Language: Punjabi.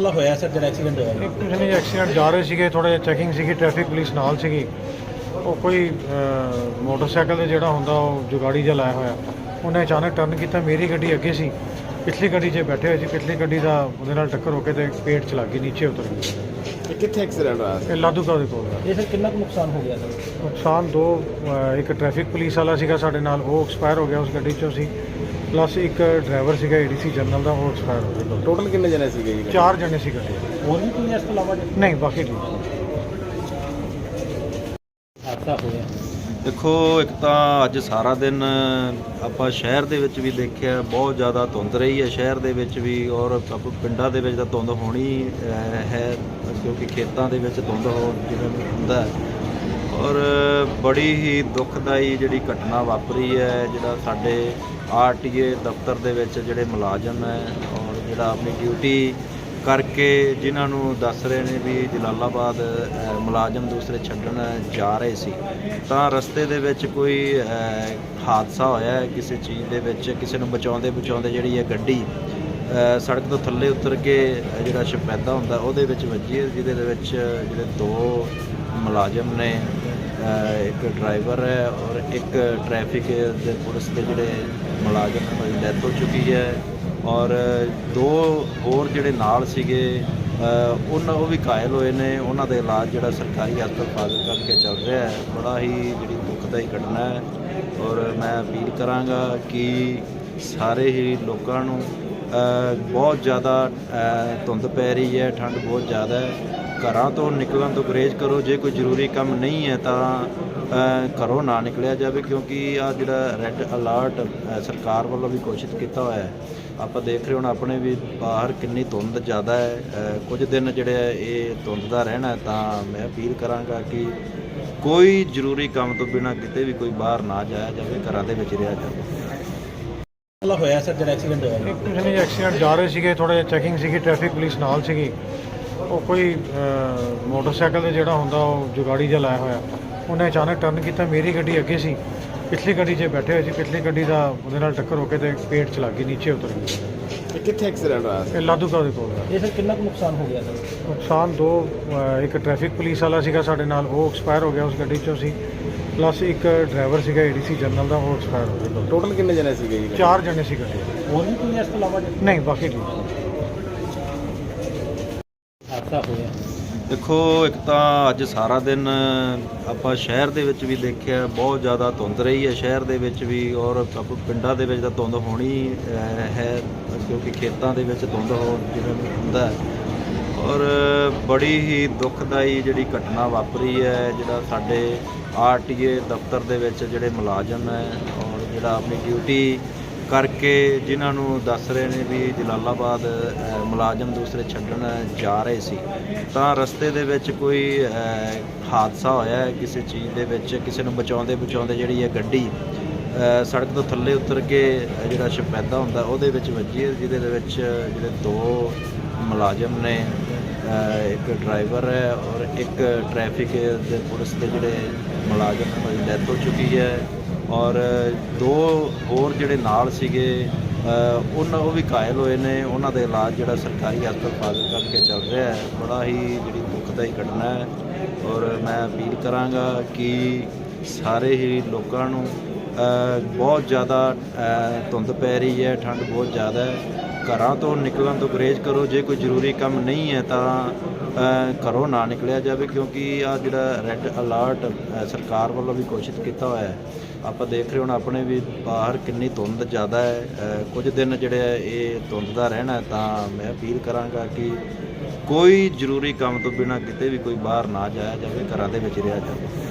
ਮਸਲਾ ਹੋਇਆ ਸਰ ਜਿਹੜਾ ਐਕਸੀਡੈਂਟ ਹੋਇਆ? ਇੱਕ ਕੁਝ ਨਹੀਂ ਐਕਸੀਡੈਂਟ ਜਾ ਰਹੇ ਸੀਗੇ ਥੋੜਾ ਜਿਹਾ ਚੈਕਿੰਗ ਸੀਗੀ ਟ੍ਰੈਫਿਕ ਪੁਲਿਸ ਨਾਲ ਸੀਗੀ। ਉਹ ਕੋਈ ਮੋਟਰਸਾਈਕਲ ਤੇ ਜਿਹੜਾ ਹੁੰਦਾ ਉਹ ਜੁਗਾੜੀ ਜਿਹਾ ਲਾਇਆ ਹੋਇਆ। ਉਹਨੇ ਅਚਾਨਕ ਟਰਨ ਕੀਤਾ ਮੇਰੀ ਗੱਡੀ ਅੱਗੇ ਸੀ। ਪਿਛਲੀ ਗੱਡੀ 'ਚ ਬੈਠੇ ਹੋਏ ਸੀ ਪਿਛਲੀ ਗੱਡੀ ਦਾ ਉਹਦੇ ਨਾਲ ਟੱਕਰ ਹੋ ਕੇ ਤੇ ਪੇਟ 'ਚ ਲੱਗ ਗਈ ਨੀਚੇ ਉਤਰ ਗਈ। ਇਹ ਕਿੱਥੇ ਐਕਸੀਡੈਂਟ ਹੋਇਆ ਸੀ? ਇਹ ਲਾਦੂਕਾ ਦੇ ਕੋਲ। ਇਹ ਸਰ ਕਿੰਨਾ ਕੁ ਨੁਕਸਾਨ ਹੋ ਗਿਆ ਸਰ? ਨੁਕਸਾਨ ਦੋ ਇੱਕ ਟ੍ਰੈਫਿਕ ਪੁਲਿਸ ਵਾਲਾ ਸੀਗਾ ਸਾਡੇ ਨਾਲ ਉਹ ਐਕਸਪਾਇਰ ਹੋ ਗਿਆ ਉਸ ਗੱਡੀ 'ਚੋਂ ਸੀ। ਪਲੱਸ ਇੱਕ ਡਰਾਈਵਰ ਸੀਗਾ ਏਡੀਸੀ ਜਨਰਲ ਦਾ ਉਹ ਐਕਸਪਾਇਰ ਹੋ ਗਿਆ ਟੋਟਲ ਕਿੰਨੇ ਜਣੇ ਸੀਗੇ ਜੀ ਚਾਰ ਜਣੇ ਸੀ ਗੱਡੀ 'ਚ। ਹੋਰ ਵੀ ਕੋਈ ਇਸ ਤੋਂ ਇਲਾਵਾ ਨਹੀਂ ਬਾਕੀ ਠੀਕ ਹਾਦਸਾ ਹੋਇਆ ਦੇਖੋ ਇੱਕ ਤਾਂ ਅੱਜ ਸਾਰਾ ਦਿਨ ਆਪਾਂ ਸ਼ਹਿਰ ਦੇ ਵਿੱਚ ਵੀ ਦੇਖਿਆ ਬਹੁਤ ਜ਼ਿਆਦਾ ਧੁੰਦ ਰਹੀ ਹੈ ਸ਼ਹਿਰ ਦੇ ਵਿੱਚ ਵੀ ਔਰ ਆਪਾਂ ਪਿੰਡਾਂ ਦੇ ਵਿੱਚ ਤਾਂ ਧੁੰਦ ਹੋਣੀ ਅਹ, ਹੈ ਕਿਉਂਕਿ ਖੇਤਾਂ ਦੇ ਵਿੱਚ ਧੁੰਦ ਹੋ ਜਿਵੇਂ ਹੁੰਦਾ ਹੈ। ਔਰ ਬੜੀ ਹੀ ਦੁਖਦਾਈ ਜਿਹੜੀ ਘਟਨਾ ਵਾਪਰੀ ਹੈ, ਜਿਹੜਾ ਸਾਡੇ ਆਰਟੀਏ ਦਫ਼ਤਰ ਦੇ ਵਿੱਚ ਜਿਹੜੇ ਮੁਲਾਜ਼ਮ ਹੈ ਔਰ ਜਿਹੜਾ ਆਪਣੀ ਡਿਊਟੀ ਕਰਕੇ ਜਿਨ੍ਹਾਂ ਨੂੰ ਦੱਸ ਰਹੇ ਨੇ ਵੀ ਜਲਾਲਾਬਾਦ ਮੁਲਾਜ਼ਮ ਦੂਸਰੇ ਛੱਡਣ ਜਾ ਰਹੇ ਸੀ। ਤਾਂ ਰਸਤੇ ਦੇ ਵਿੱਚ ਕੋਈ ਹਾਦਸਾ ਹੋਇਆ ਹੈ ਕਿਸੇ ਚੀਜ਼ ਦੇ ਵਿੱਚ, ਕਿਸੇ ਨੂੰ ਬਚਾਉਂਦੇ ਬਚਾਉਂਦੇ ਜਿਹੜੀ ਹੈ ਗੱਡੀ ਸੜਕ ਤੋਂ ਥੱਲੇ ਉਤਰ ਕੇ ਜਿਹੜਾ ਸ਼ਪੈਦਾ ਹੁੰਦਾ ਉਹਦੇ ਵਿੱਚ ਵੱਜੀ ਜਿਹਦੇ ਦੇ ਵਿੱਚ ਜਿਹੜੇ ਦੋ ਮੁਲਾਜ਼ਮ ਨੇ ਇੱਕ ਡਰਾਈਵਰ ਹੈ ਔਰ ਇੱਕ ਟ੍ਰੈਫਿਕ ਦੇ ਪੁਲਿਸ ਦੇ ਜਿਹੜੇ ਮੁਲਾਜ਼ਮ ਨੇ ਉਹਨਾਂ ਦੀ ਡੈਥ ਹੋ ਚੁੱਕੀ ਹੈ ਔਰ ਦੋ ਹੋਰ ਜਿਹੜੇ ਨਾਲ ਸੀਗੇ ਉਹਨਾਂ, ਉਹ ਵੀ ਘਾਇਲ ਹੋਏ ਨੇ। ਉਹਨਾਂ ਦਾ ਇਲਾਜ ਜਿਹੜਾ ਸਰਕਾਰੀ ਹਸਪਤਾਲ ਫਾਜ਼ਿਲਕਾ ਵਿਖੇ ਚੱਲ ਰਿਹਾ ਹੈ। ਬੜਾ ਹੀ ਜਿਹੜੀ ਦੁਖਦਾਈ ਘਟਨਾ ਹੈ ਔਰ ਮੈਂ ਅਪੀਲ ਕਰਾਂਗਾ ਕਿ ਸਾਰੇ ਹੀ ਲੋਕਾਂ ਨੂੰ ਬਹੁਤ ਜ਼ਿਆਦਾ ਧੁੰਦ ਪੈ ਰਹੀ ਹੈ, ਠੰਡ ਬਹੁਤ ਜ਼ਿਆਦਾ ਹੈ। ਘਰਾਂ ਤੋਂ ਨਿਕਲਣ ਤੋਂ ਗੁਰੇਜ਼ ਕਰੋ, ਜੇ ਕੋਈ ਜ਼ਰੂਰੀ ਕੰਮ ਨਹੀਂ ਹੈ ਤਾਂ ਘਰੋਂ ਨਾ ਨਿਕਲਿਆ ਜਾਵੇ, ਕਿਉਂਕਿ ਆ ਜਿਹੜਾ ਰੈੱਡ ਅਲਰਟ ਸਰਕਾਰ ਵੱਲੋਂ ਵੀ ਘੋਸ਼ਿਤ ਕੀਤਾ ਹੋਇਆ ਹੈ। ਆਪਾਂ ਦੇਖ ਰਹੇ ਹੁਣ ਆਪਣੇ ਵੀ ਬਾਹਰ ਕਿੰਨੀ ਧੁੰਦ ਜ਼ਿਆਦਾ ਹੈ। ਕੁਝ ਦਿਨ ਜਿਹੜੇ ਹੈ ਇਹ ਧੁੰਦ ਦਾ ਰਹਿਣਾ ਤਾਂ ਮੈਂ ਅਪੀਲ ਕਰਾਂਗਾ ਕਿ ਕੋਈ ਜ਼ਰੂਰੀ ਕੰਮ ਤੋਂ ਬਿਨਾਂ ਕਿਤੇ ਵੀ ਕੋਈ ਬਾਹਰ ਨਾ ਜਾਇਆ ਜਾਵੇ, ਘਰਾਂ ਦੇ ਵਿੱਚ ਰਿਹਾ ਜਾਵੇ। ਮਸਲਾ ਹੋਇਆ ਸਰ ਜਿਹੜਾ ਐਕਸੀਡੈਂਟ ਹੋਇਆ? ਇੱਕ ਕੁਝ ਨਹੀਂ ਐਕਸੀਡੈਂਟ ਜਾ ਰਹੇ ਸੀਗੇ ਥੋੜਾ ਜਿਹਾ ਚੈਕਿੰਗ ਸੀਗੀ ਟ੍ਰੈਫਿਕ ਪੁਲਿਸ ਨਾਲ ਸੀਗੀ। ਉਹ ਕੋਈ ਅਹ, ਮੋਟਰਸਾਈਕਲ ਤੇ ਜਿਹੜਾ ਹੁੰਦਾ ਉਹ ਜੁਗਾੜੀ ਜਿਹਾ ਲਾਇਆ ਹੋਇਆ। ਉਹਨੇ ਅਚਾਨਕ ਟਰਨ ਕੀਤਾ ਮੇਰੀ ਗੱਡੀ ਅੱਗੇ ਸੀ। ਪਿਛਲੀ ਗੱਡੀ 'ਚ ਬੈਠੇ ਹੋਏ ਸੀ ਪਿਛਲੀ ਗੱਡੀ ਦਾ ਉਹਦੇ ਨਾਲ ਟੱਕਰ ਹੋ ਕੇ ਤੇ ਪੇਟ 'ਚ ਲੱਗ ਗਈ ਨੀਚੇ ਉਤਰ ਗਈ। ਇਹ ਕਿੱਥੇ ਐਕਸੀਡੈਂਟ ਹੋਇਆ? ਸੀ ਇਹ ਲਾਦੂਕਾ ਦੇ ਕੋਲ। ਹੈ ਇਹ ਸਰ ਕਿੰਨਾ ਕੁ ਨੁਕਸਾਨ ਹੋ ਗਿਆ ਸਰ? ਨੁਕਸਾਨ ਦੋ ਅਹ, ਇੱਕ ਟ੍ਰੈਫਿਕ ਪੁਲਿਸ ਵਾਲਾ ਸੀਗਾ ਸਾਡੇ ਨਾਲ ਉਹ ਐਕਸਪਾਇਰ ਹੋ ਗਿਆ ਉਸ ਗੱਡੀ 'ਚੋਂ ਸੀ। ਪਲੱਸ ਇੱਕ ਡਰਾਈਵਰ ਸੀਗਾ ਏਡੀਸੀ ਜਨਰਲ ਦਾ ਉਹ ਐਕਸਪਾਇਰ ਹੋ ਗਿਆ। ਟੋਟਲ ਕਿੰਨੇ ਜਣੇ ਸੀਗੇ ਜੀ? ਚਾਰ ਜਣੇ ਸੀ ਗੱਡੀ। ਹੋਰ ਵੀ ਕੋਈ ਇਸ ਤੋਂ ਇਲਾਵਾ ਨਹੀਂ ਬਾਕੀ ਠੀਕ ਹਾਦਸਾ ਹੋਇਆ ਦੇਖੋ ਇੱਕ ਤਾਂ ਅੱਜ ਸਾਰਾ ਦਿਨ ਆਪਾਂ ਸ਼ਹਿਰ ਦੇ ਵਿੱਚ ਵੀ ਦੇਖਿਆ ਬਹੁਤ ਜ਼ਿਆਦਾ ਧੁੰਦ ਰਹੀ ਹੈ ਸ਼ਹਿਰ ਦੇ ਵਿੱਚ ਵੀ ਔਰ ਆਪਾਂ ਪਿੰਡਾਂ ਦੇ ਵਿੱਚ ਤਾਂ ਧੁੰਦ ਹੋਣੀ ਹੈ ਕਿਉਂਕਿ ਖੇਤਾਂ ਦੇ ਵਿੱਚ ਧੁੰਦ ਹੋ ਜਿਵੇਂ ਹੁੰਦਾ ਹੈ। ਔਰ ਬੜੀ ਹੀ ਦੁਖਦਾਈ ਜਿਹੜੀ ਘਟਨਾ ਵਾਪਰੀ ਹੈ ਜਿਹੜਾ ਸਾਡੇ ਆਰਟੀਏ ਦਫ਼ਤਰ ਦੇ ਵਿੱਚ ਜਿਹੜੇ ਮੁਲਾਜ਼ਮ ਹੈ ਔਰ ਜਿਹੜਾ ਆਪਣੀ ਡਿਊਟੀ ਕਰਕੇ ਜਿਨ੍ਹਾਂ ਨੂੰ ਦੱਸ ਰਹੇ ਨੇ ਵੀ ਜਲਾਲਾਬਾਦ ਮੁਲਾਜ਼ਮ ਦੂਸਰੇ ਛੱਡਣ ਜਾ ਰਹੇ ਸੀ, ਤਾਂ ਰਸਤੇ ਦੇ ਵਿੱਚ ਕੋਈ ਹਾਦਸਾ ਹੋਇਆ ਕਿਸੇ ਚੀਜ਼ ਦੇ ਵਿੱਚ, ਕਿਸੇ ਨੂੰ ਬਚਾਉਂਦੇ ਬਚਾਉਂਦੇ ਜਿਹੜੀ ਇਹ ਗੱਡੀ ਸੜਕ ਤੋਂ ਥੱਲੇ ਉਤਰ ਕੇ ਜਿਹੜਾ ਸ਼ਪੈਦਾ ਹੁੰਦਾ ਉਹਦੇ ਵਿੱਚ ਵੱਜੀ ਜਿਹਦੇ ਦੇ ਵਿੱਚ ਜਿਹੜੇ ਦੋ ਮੁਲਾਜ਼ਮ ਨੇ ਇੱਕ ਡਰਾਈਵਰ ਹੈ ਔਰ ਇੱਕ ਟ੍ਰੈਫਿਕ ਦੇ ਪੁਲਿਸ ਦੇ ਜਿਹੜੇ ਮੁਲਾਜ਼ਮ ਉਹਨਾਂ ਦੀ ਡੈਥ ਹੋ ਚੁੱਕੀ ਹੈ ਔਰ ਦੋ ਹੋਰ ਜਿਹੜੇ ਨਾਲ ਸੀਗੇ ਉਹਨਾਂ, ਉਹ ਵੀ ਘਾਇਲ ਹੋਏ ਨੇ। ਉਹਨਾਂ ਦਾ ਇਲਾਜ ਜਿਹੜਾ ਸਰਕਾਰੀ ਹਸਪਤਾਲ ਫਾਜ਼ਿਲਕਾ ਵਿਖੇ ਚੱਲ ਰਿਹਾ ਹੈ। ਬੜਾ ਹੀ ਜਿਹੜੀ ਦੁਖਦਾਈ ਘਟਨਾ ਹੈ ਔਰ ਮੈਂ ਅਪੀਲ ਕਰਾਂਗਾ ਕਿ ਸਾਰੇ ਹੀ ਲੋਕਾਂ ਨੂੰ ਬਹੁਤ ਜ਼ਿਆਦਾ ਧੁੰਦ ਪੈ ਰਹੀ ਹੈ, ਠੰਡ ਬਹੁਤ ਜ਼ਿਆਦਾ ਹੈ। ਘਰਾਂ ਤੋਂ ਨਿਕਲਣ ਤੋਂ ਗੁਰੇਜ਼ ਕਰੋ, ਜੇ ਕੋਈ ਜ਼ਰੂਰੀ ਕੰਮ ਨਹੀਂ ਹੈ ਤਾਂ ਘਰੋਂ ਨਾ ਨਿਕਲਿਆ ਜਾਵੇ, ਕਿਉਂਕਿ ਆ ਜਿਹੜਾ ਰੈੱਡ ਅਲਰਟ ਸਰਕਾਰ ਵੱਲੋਂ ਵੀ ਘੋਸ਼ਿਤ ਕੀਤਾ ਹੋਇਆ ਹੈ। ਆਪਾਂ ਦੇਖ ਰਹੇ ਹੁਣ ਆਪਣੇ ਵੀ ਬਾਹਰ ਕਿੰਨੀ ਧੁੰਦ ਜ਼ਿਆਦਾ ਹੈ। ਕੁਝ ਦਿਨ ਜਿਹੜੇ ਹੈ, ਇਹ ਧੁੰਦ ਦਾ ਰਹਿਣਾ ਤਾਂ ਮੈਂ ਅਪੀਲ ਕਰਾਂਗਾ ਕਿ ਕੋਈ ਜ਼ਰੂਰੀ ਕੰਮ ਤੋਂ ਬਿਨਾਂ ਕਿਤੇ ਵੀ ਕੋਈ ਬਾਹਰ ਨਾ ਜਾਇਆ ਜਾਵੇ, ਘਰਾਂ ਦੇ ਵਿੱਚ ਰਿਹਾ ਜਾਵੇ।